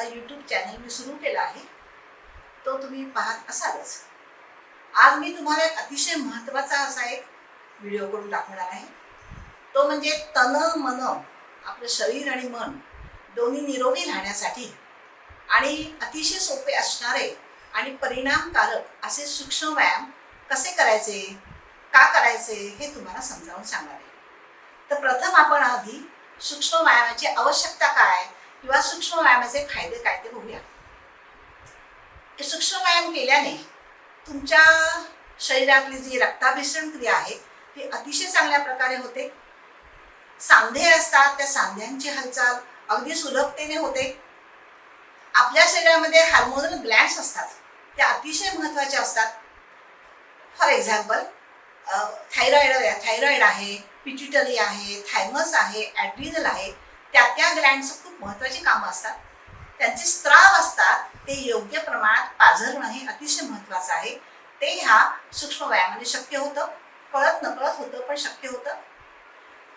माझा YouTube channel मी सुरू केला आहे तो तुम्ही पाहत असालच. आज मी तुम्हाला एक अतिशय महत्त्वाचा असा एक व्हिडिओ करून दाखवणार आहे. तो म्हणजे तन मन आपलं शरीर आणि मन दोन्ही निरोगी राहण्यासाठी आणि अतिशय सोपे असणारे आणि परिणामकारक असे सूक्ष्म व्यायाम कसे करायचे का करायचे हे तुम्हाला समजावून सांगणार आहे. तर प्रथम आपण आधी सूक्ष्म व्यायामाची आवश्यकता काय किंवा सूक्ष्म व्यायामाचे फायदे काय ते बघूया. सूक्ष्म व्यायाम केल्याने तुमच्या शरीरातली जी रक्ताभिसरण क्रिया आहे ती अतिशय चांगल्या प्रकारे होते. सांधे असतात त्या सांध्यांची हालचाल अगदी सुलभतेने होते. आपल्या शरीरामध्ये हार्मोनल ग्लॅन्स असतात त्या अतिशय महत्त्वाचे असतात. फॉर एक्झाम्पल थायरॉइड थायरॉइड आहे पिट्युटरी आहे थायमस आहे ॲड्रिनल आहे त्या त्या ग्लँडचं महत्वाची महत्त्वाची कामं असतात. त्यांचे स्त्राव असतात. ते योग्य प्रमाणात पाझरणं हे अतिशय महत्त्वाचं आहे. ते ह्या सूक्ष्म व्यायामाने शक्य होतं. कळत नकळत होतं पण शक्य होतं.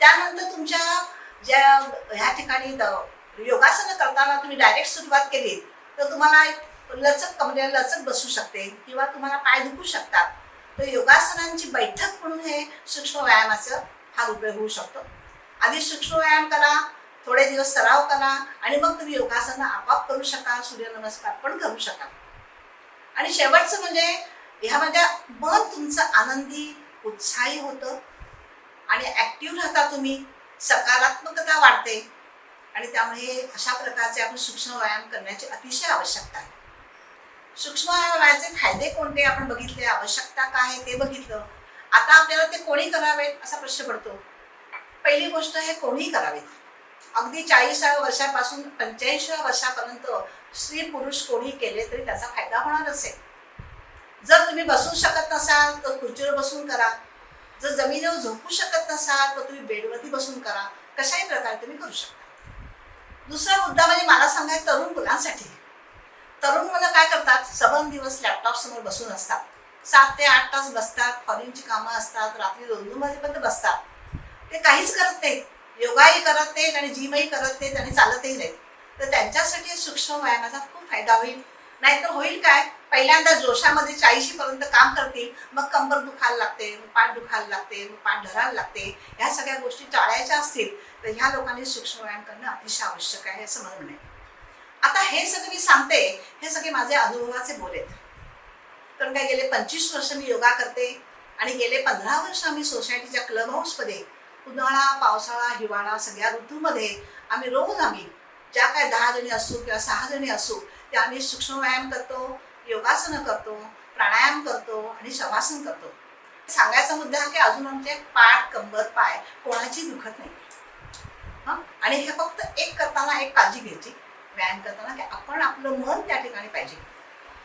त्यानंतर तुमच्या ज्या ह्या ठिकाणी योगासनं करताना तुम्ही डायरेक्ट सुरुवात केली तर तुम्हाला एक लचक कमरेला लचक बसू शकते किंवा तुम्हाला पाय दुखू शकतात. तर योगासनांची बैठक म्हणून हे सूक्ष्म व्यायामाचा फार उपयोग होऊ शकतो. आधी सूक्ष्म व्यायाम करा थोडे दिवस सराव करा आणि मग तुम्ही योगासनं आपाप करू शकाल सूर्यनमस्कार पण करू शकाल. आणि शेवटचं म्हणजे ह्यामध्ये मन तुमचं आनंदी उत्साही होतं आणि ॲक्टिव्ह राहता तुम्ही सकारात्मकता वाढते आणि त्यामुळे अशा प्रकारचे आपण सूक्ष्म व्यायाम करण्याची अतिशय आवश्यकता आहे. सूक्ष्म व्यायामाचे फायदे कोणते आपण बघितले? आवश्यकता काय आहे ते बघितलं. आता आपल्याला ते कोणी करावेत असा प्रश्न पडतो. पहिली गोष्ट हे कोणी करावेत. अगदी चाळीसाव्या वर्षापासून पंच्याऐंशीव्या वर्षापर्यंत स्त्री पुरुष कोणी केले तरी त्याचा फायदा होणारच आहे. जर तुम्ही बसू शकत नसाल तर खुर्चीवर बसून करा. जर जमिनीवर झोपू शकत नसाल तर तुम्ही बेडवरती बसून करा. कशाही प्रकारे तुम्ही करू शकता. दुसरा मुद्दा म्हणजे मला सांगायचं तरुण मुलांसाठी. तरुण मुलं काय करतात? सबन दिवस लॅपटॉप समोर बसून असतात. सात ते आठ तास बसतात फॉरिनची कामं असतात रात्री दोन दोन वाजेपर्यंत बसतात. ते काहीच करत नाहीत. योगाही करत नाहीत आणि जिमही करत नाहीत आणि चालतही नाहीत. तर त्यांच्यासाठी सूक्ष्म व्यायामाचा खूप फायदा होईल. नाहीतर होईल काय? पहिल्यांदा जोशामध्ये चाळीशी पर्यंत काम करतील मग कंबर दुखायला लागते मग पाठ दुखायला लागते मग पाठ धरायला लागते. ह्या सगळ्या गोष्टी टाळायच्या असतील तर ह्या लोकांनी सूक्ष्म व्यायाम करणं अतिशय आवश्यक आहे असं मला म्हणे आता हे सगळं मी सांगते हे सगळे माझे अनुभवाचे बोल आहेत. कारण काय गेले पंचवीस वर्ष मी योगा करते आणि गेले पंधरा वर्ष आम्ही सोसायटीच्या क्लब हाऊसमध्ये उन्हाळा पावसाळा हिवाळा सगळ्या ऋतूमध्ये आम्ही रोज आम्ही ज्या काय दहा जणी असू किंवा सहा जणी असू त्या आम्ही सूक्ष्म व्यायाम करतो योगासनं करतो प्राणायाम करतो आणि शवासन करतो. सांगायचा मुद्दा हा की अजून आमचे पाठ कंबर पाय कोणाची दुखत नाही. हां? आणि हे फक्त एक करताना एक काळजी घ्यायची. व्यायाम करताना की आपण आपलं मन त्या ठिकाणी पाहिजे.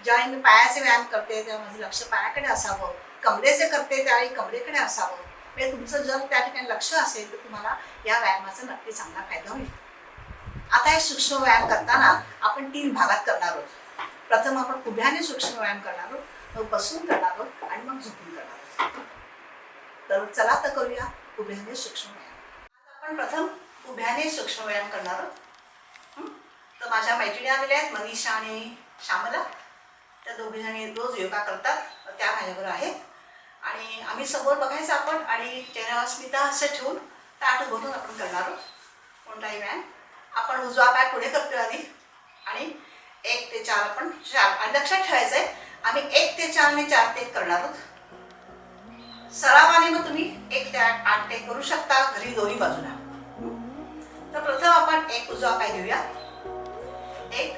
ज्यावेळी मी पायाचे व्यायाम करते तेव्हा माझं लक्ष पायाकडे असावं. कमरेचे करते त्यावेळी कमरेकडे असावं. म्हणजे तुमचं जर त्या ठिकाणी लक्ष असेल तर तुम्हाला या व्यायामाचा नक्की चांगला फायदा होईल. आता हे सूक्ष्म व्यायाम करताना आपण तीन भागात करणार आहोत. प्रथम आपण उभ्याने सूक्ष्म व्यायाम करणार आहोत मग बसून करणार आहोत आणि मग झोपून करणार आहोत. तर चला तर करूया उभ्याने सूक्ष्म व्यायाम. आपण प्रथम उभ्याने सूक्ष्म व्यायाम करणार आहोत. तर माझ्या मैत्रिणी आलेल्या आहेत मनीषा आणि श्यामला. त्या दोघी जणी रोज योगा करतात त्या माझ्याबरोबर आहेत. आणि आम्ही समोर बघायचं आपण आणि चेहऱ्यावर स्मिता असं ठेवून ताट उभं आपण करणार आहोत. कोणताही व्यायाम आपण उजवा पाय पुढे करतो आधी. आणि एक ते चार आपण चार. आणि लक्षात ठेवायचं आहे आम्ही एक ते चार आणि चार ते करणार आहोत. सरावाने मग तुम्ही एक ते आठ आठ ते करू शकता. घरी दोन्ही बाजूला. तर प्रथम आपण एक उजवा पाय घेऊया. एक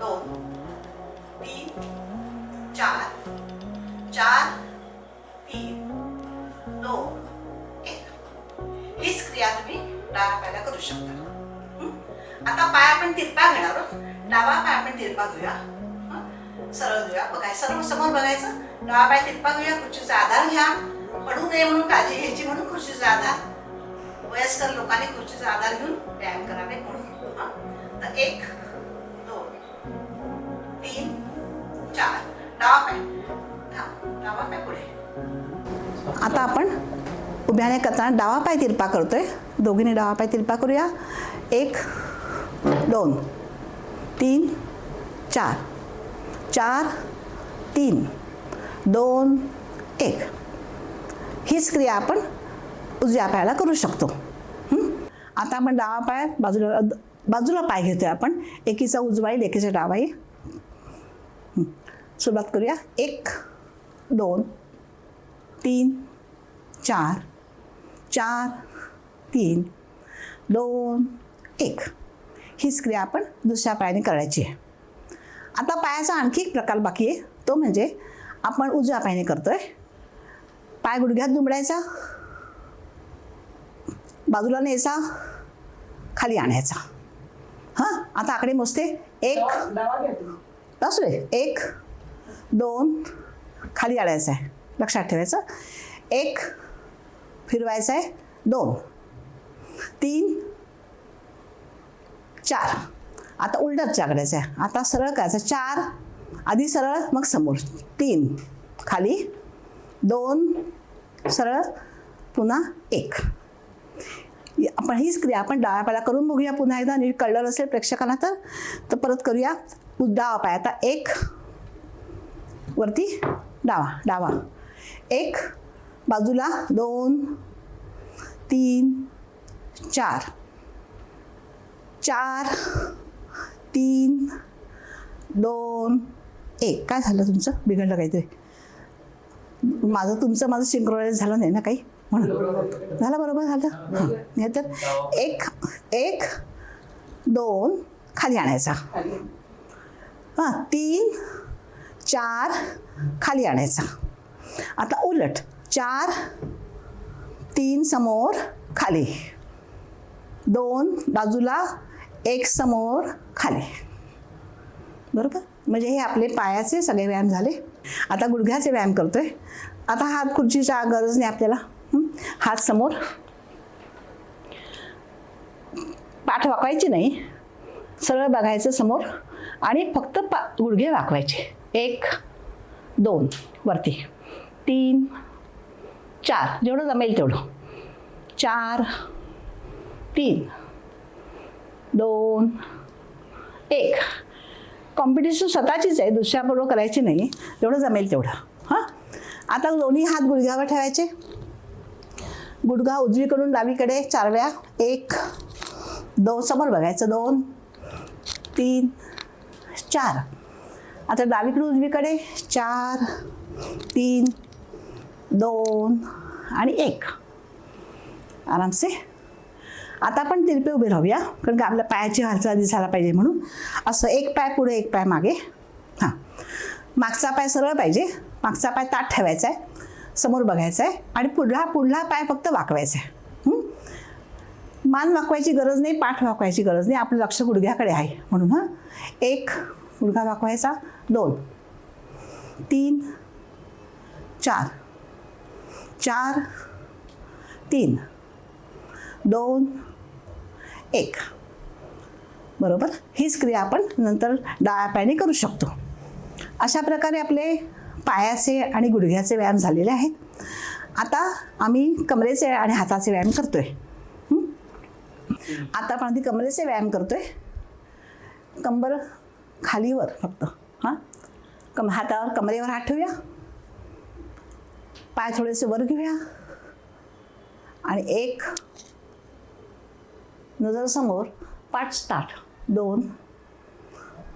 दोन तीन चार. चार एक क्रिया तुम्ही डाव्या पायाला करू शकता. आता पाय आपण तिरपा घेणार आहोत. डावा पाय आपण तिरपा घेऊया. सरळ घेऊया. बघाय सर्व समोर बघायचं. डावा पाय तिरपा घेऊया खुर्चीचा आधार घ्या. पडू नये म्हणून काळजी घ्यायची म्हणून खुर्चीचा आधार. वयस्कर लोकांनी खुर्चीचा आधार घेऊन व्यायाम करावे म्हणून. तर एक उभ्याने करताना डावा पाय तिरपा करतो आहे दोघींनी डावा पाय तिरपा करूया. एक दोन तीन चार. चार तीन. दोन एक. हीच क्रिया आपण उजव्या पायाला करू शकतो. आता आपण डावा पाय बाजूला बाजूला पाय घेतोय आपण. एकीचा उजवा येईल एकीचा डावा येईल. सुरुवात करूया. एक दोन तीन चार. चार तीन दोन एक. हीच क्रिया आपण दुसऱ्या पायाने करायची आहे. आता पायाचा आणखी एक प्रकार बाकी आहे. तो म्हणजे आपण उजव्या पायाने करतोय. पाय गुडघ्यात दुमडायचा. बाजूला न्यायचा. खाली आणायचा. हां? आता आकडे मोजते. एक. असू दे. एक दोन. खाली आणायचा आहे. लक्षात ठेवायचं. एक फिरवायचं आहे. दोन. तीन. चार. आता उलटच चाकडायचं आहे. आता सरळ करायचं. चार. आधी सरळ मग समोर. तीन. खाली. दोन. सरळ. पुन्हा एक. आपण हीच क्रिया आपण डाव्या पायाला करून बघूया पुन्हा एकदा. नीट कळलं असेल प्रेक्षकांना तर तर परत करूया. डावा पाय आता एक. वरती डावा. डावा. एक. बाजूला दोन तीन चार. चार तीन दोन एक. काय झालं तुमचं? बिघडलं काहीतरी माझं तुमचं माझं सिंक्रोनाइज झालं नाही ना काही? म्हणून. झालं बरोबर झालं. हां. नाही तर एक एक दोन खाली आणायचा. हां तीन चार खाली आणायचा. आता उलट. चार तीन समोर खाली. दोन बाजूला एक समोर खाली. बरोबर? म्हणजे हे आपले पायाचे सगळे व्यायाम झाले. आता गुडघ्याचे व्यायाम करतोय. आता हात खुर्चीच्या गरज नाही आपल्याला हात समोर पाठ वाकवायची नाही. सरळ बघायचं समोर आणि फक्त पा गुडघे वाकवायचे. एक दोन वरती. तीन चार. जेवढं जमेल तेवढं. चार तीन दोन एक. कॉम्पिटिशन स्वतःचीच आहे दुसऱ्याबरोबर करायची नाही. जेवढं जमेल तेवढं. हां? आता दोन्ही हात गुडघ्यावर ठेवायचे. गुडघा उजवीकडून डावीकडे चार वेळा एक दोन समोर बघायचं. दोन तीन चार. आता डावीकडून उजवीकडे चार तीन दोन आणि एक. आरामसे. आता आपण तिरपे उभे राहूया कारण का आपल्या पायाची हालचाल दिसायला पाहिजे म्हणून. असं एक पाय पुढे एक पाय मागे. हां. मागचा पाय सरळ पाहिजे. मागचा पाय ताट ठेवायचा आहे समोर बघायचा आहे आणि पुढला पुढला पाय फक्त वाकवायचा आहे मान वाकवायची गरज नाही पाठ वाकवायची गरज नाही. आपलं लक्ष गुडघ्याकडे आहे म्हणून हां. एक गुडघा वाकवायचा. दोन. तीन. चार. चार तीन. दोन एक. बरोबर? हीच क्रिया आपण नंतर डाव्या पायाने करू शकतो. अशा प्रकारे आपले पायाचे आणि गुडघ्याचे व्यायाम झालेले आहेत. आता आम्ही कमरेचे आणि हाताचे व्यायाम करतोय. आहे आता आपण आधी कमरेचे व्यायाम करतोय. कंबर खालीवर फक्त. हां? कम हातावर कमरेवर हात ठेवूया. पाय थोडेसे वर घेऊया आणि एक नजर समोर पाच स्टार्ट दोन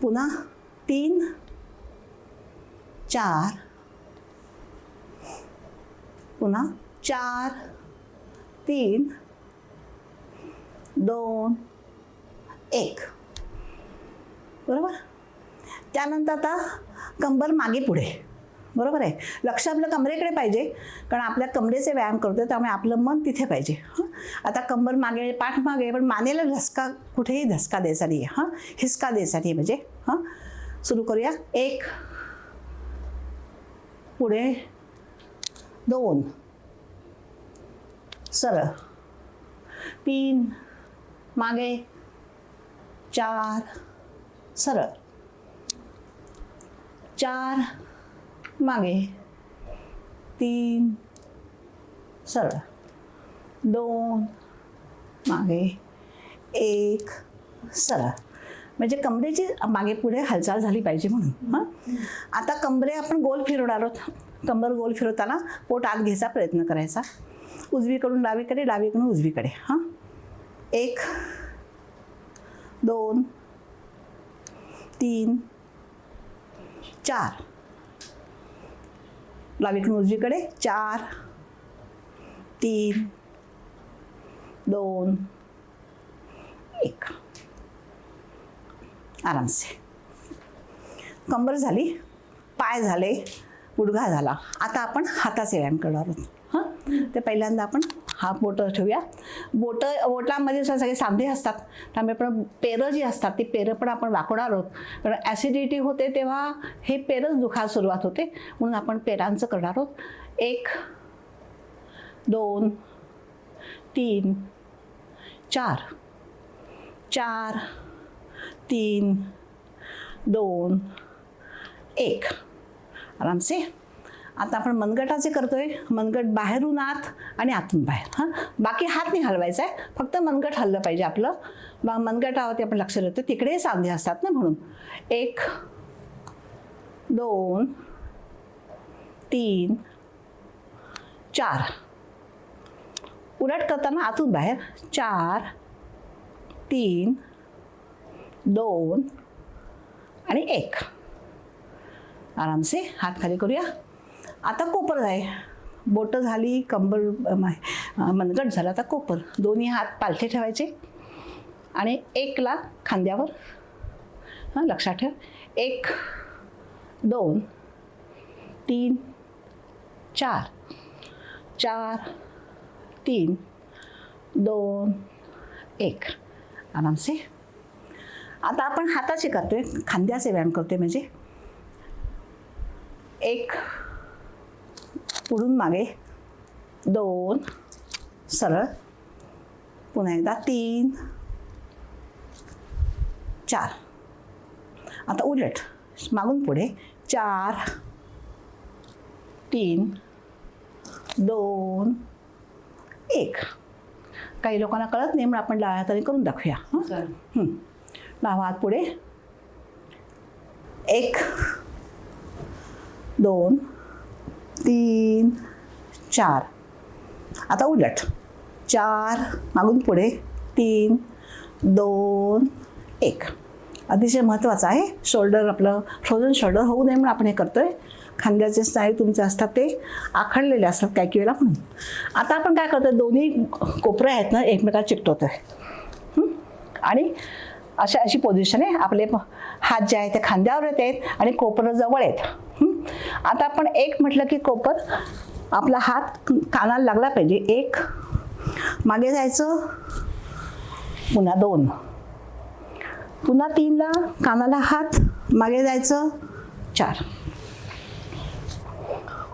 पुन्हा तीन चार पुन्हा चार तीन दोन एक. बरोबर? त्यानंतर आता कंबर मागे पुढे. बरोबर आहे? लक्ष आपलं कमरेकडे पाहिजे कारण आपल्या कमरेचे व्यायाम करतो त्यामुळे आपलं मन तिथे पाहिजे हां? आता कंबर मागे पाठ मागे पण मानेला धसका कुठेही धसका द्यायचा नाही आहे हां? हिसका द्यायचा नाही म्हणजे हां? सुरू करूया. एक पुढे दोन सरळ. तीन मागे चार सरळ. चार मागे. तीन. सरळ. दोन. मागे. एक. सरळ. म्हणजे कमरेची मागे पुढे हालचाल झाली पाहिजे म्हणून हां? आता कमरे आपण गोल फिरवणार आहोत. कंबर गोल फिरवताना पोट आत घ्यायचा प्रयत्न करायचा. उजवीकडून डावीकडे डावीकडून उजवीकडे हां? एक. दोन. तीन. चार. डावीकडून उजवीकडे चार तीन दोन एक. आरामसे. कंबर झाली पाय झाले गुडघा झाला. आता आपण हाताचे व्यायाम करणार आहोत. हां? ते पहिल्यांदा आपण हा बोटं ठेवूया. बोटं बोटामध्ये सगळे सांधे असतात. त्यामुळे पण पेरं जी असतात ती पेरं पण आपण वाकवणार आहोत. कारण ॲसिडिटी होते तेव्हा हे पेरच दुखायला सुरुवात होते. म्हणून आपण पेरांचं करणार आहोत. एक दोन तीन चार. चार तीन दोन एक. आरामसे. आता आपण मनगटाचे करतोय. मनगट बाहेरून आत आणि आतून बाहेर हां? बाकी हात नाही हलवायचा आहे फक्त मनगट हललं पाहिजे आपलं. मग मनगटावरती आपण लक्ष देतो. तिकडे सांधे असतात ना म्हणून. एक दोन तीन चार. उलट करताना आतून बाहेर. चार तीन दोन आणि एक. आरामसे हात खाली करूया. आता कोपर आहे. बोटं झाली कंबर मनगट झाला. आता कोपर. दोन्ही हात पालथे ठेवायचे. आणि एकला खांद्यावर. हां लक्षात ठेव. एक दोन तीन चार. चार तीन दोन एक. आरामसे. आता आपण हाताचे करतोय. खांद्याचे व्यायाम करतोय म्हणजे. एक पुढून मागे. दोन सरळ. पुन्हा एकदा तीन. चार. आता उलट. मागून पुढे. चार. तीन. दोन. एक. काही लोकांना कळत नाही म्हणून आपण डाव्या हाताने करून दाखवूया. हं? डावा हात पुढे. एक. दोन. तीन चार. आता उलट. चार मागून पुढे तीन दोन एक. अतिशय महत्त्वाचं आहे. शोल्डर आपलं फ्रोझन शोल्डर होऊ नये म्हणून आपण हे करतो आहे खांद्याचे स्नायू तुमचे असतात ते आखडलेले असतात काही काही वेळेला म्हणून. आता आपण काय करतो दोन्ही कोपरे आहेत ना एकमेकाला चिकटवतो आहे आणि अशा अशी पोझिशन आहे. आपले हात जे आहेत ते खांद्यावर येत आहेत आणि कोपरं जवळ आहेत. आता आपण एक म्हटलं की कोपर आपला हात कानाला लागला पाहिजे. एक मागे जायचं. पुन्हा दोन. पुन्हा तीनला कानाला हात मागे जायचं. चार.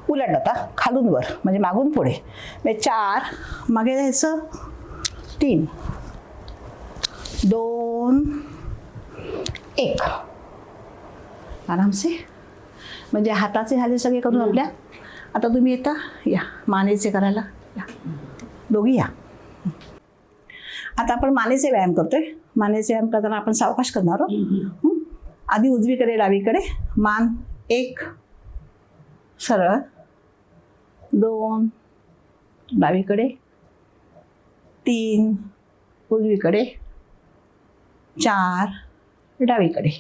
उलट आता खालून वर म्हणजे मागून पुढे. म्हणजे चार मागे जायचं. तीन. दोन. एक. आरामसे. म्हणजे हाताचे झाले सगळे करून आपल्या. आता तुम्ही येता या. मानेचे करायला या. दोघी या. आता आपण मानेचे व्यायाम करतोय. मानेचे व्यायाम करताना आपण सावकाश करणार आहोत? आधी उजवीकडे डावीकडे. मान एक सरळ. दोन डावीकडे. तीन उजवीकडे. चार डावीकडे.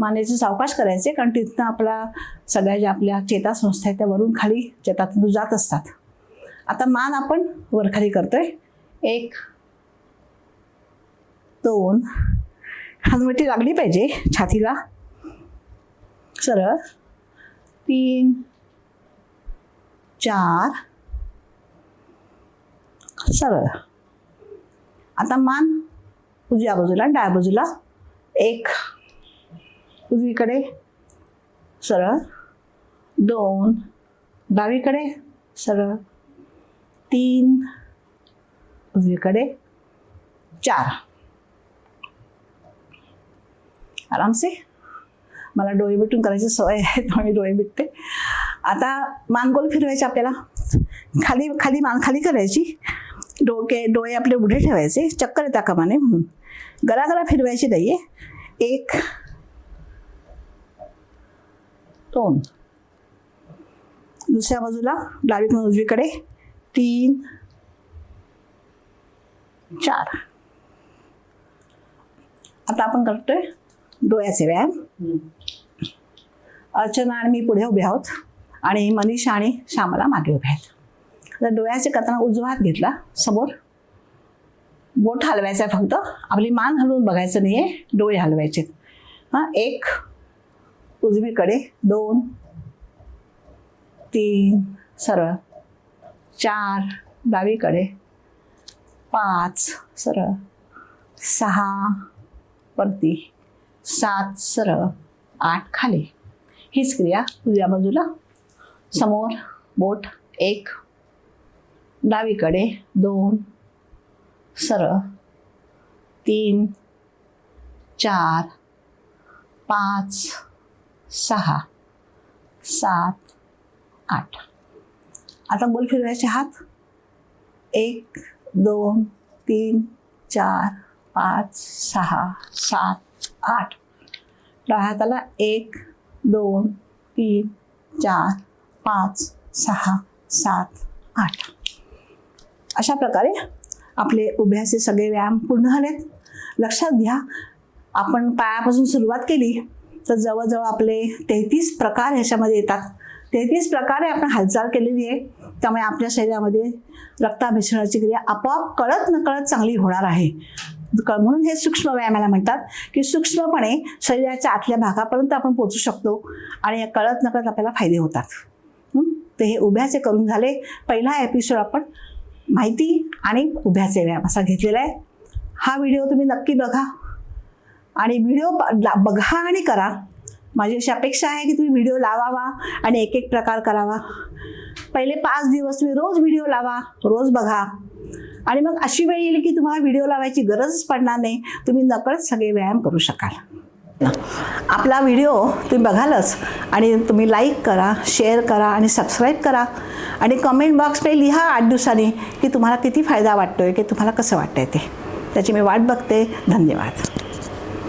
मानेचे सावकाश करायचे कारण तिथनं आपला सगळ्या ज्या आपल्या चेतासंस्था आहेत त्या वरून खाली चेतातून जात असतात. आता मान आपण वरखाली करतोय. एक दोन. हनुमती लागली पाहिजे छातीला. सरळ. तीन चार. सरळ. आता मान उजव्या बाजूला डाव्या बाजूला. एक उजवीकडे. सरळ. दोन. डावीकडे. सरळ. तीन. उजवीकडे. चार. आरामसे. मला डोळे मिटून करायची सवय आहे त्यामुळे मी डोळे मिटते. आता मानगोल फिरवायचे आपल्याला. खाली खाली मान खाली करायची. डोके डोळे आपले उभे ठेवायचे. चक्कर येता कामाने म्हणून. गरागरा फिरवायची नाही आहे एक दोन. दुसऱ्या बाजूला डावीकडून उजवीकडे तीन चार. आता आपण करतोय डोळ्याचे व्यायाम. अर्चना आणि मी पुढे उभे आहोत आणि मनीषा आणि श्यामला मागे उभे आहेत. तर डोळ्याचे करताना उजवा हात घेतला समोर. बोट हलवायचं आहे फक्त. आपली मान हलवून बघायचं नाही आहे डोळे हलवायचे हां एक उजवीकडे दोन तीन सरळ. चार डावीकडे पाच सरळ. सहा वरती. सात सरळ. आठ खाली. हीच क्रिया उजव्या बाजूला. समोर बोट एक. डावीकडे दोन सरळ. तीन चार पाच. सहा. सात आठ. आता बोल फिरवायचे हात. एक दोन तीन चार पाच सहा सात आठ. डाव्या हाताला एक दोन तीन चार पाच सहा सात आठ. अशा प्रकारे आपले उभ्याचे सगळे व्यायाम पूर्ण झालेत. लक्षात घ्या आपण पायापासून सुरुवात केली तर जवळजवळ आपले तेहतीस प्रकार ह्याच्यामध्ये येतात. तेहतीस प्रकारे आपण हालचाल केलेली आहे. त्यामुळे आपल्या शरीरामध्ये रक्ताभिसरणाची क्रिया आपोआप कळत नकळत चांगली होणार आहे. म्हणून हे सूक्ष्म व्यायामाला म्हणतात की सूक्ष्मपणे शरीराच्या आतल्या भागापर्यंत आपण पोचू शकतो आणि कळत नकळत आपल्याला फायदे होतात. तर हे उभ्याचे करून झाले. पहिला एपिसोड आपण माहिती आणि उभ्याचे व्यायाम असा घेतलेला आहे. हा व्हिडिओ तुम्ही नक्की बघा. आणि व्हिडिओ ब- ला- बघा आणि करा. माझी अशी अपेक्षा आहे की तुम्ही व्हिडिओ लावावा आणि एक एक प्रकार करावा. पहिले पाच दिवस तुम्ही रोज व्हिडिओ लावा रोज बघा. आणि मग अशी वेळ येईल की तुम्हाला व्हिडिओ लावायची गरजच पडणार नाही. तुम्ही नकळत सगळे व्यायाम करू शकाल. आपला व्हिडिओ तुम्ही बघालच आणि तुम्ही लाईक करा शेअर करा आणि सबस्क्राईब करा. आणि कमेंट बॉक्समध्ये लिहा आठ दिवसांनी की तुम्हाला किती फायदा वाटतोय की तुम्हाला कसं वाटतंय ते. त्याची मी वाट बघते. धन्यवाद.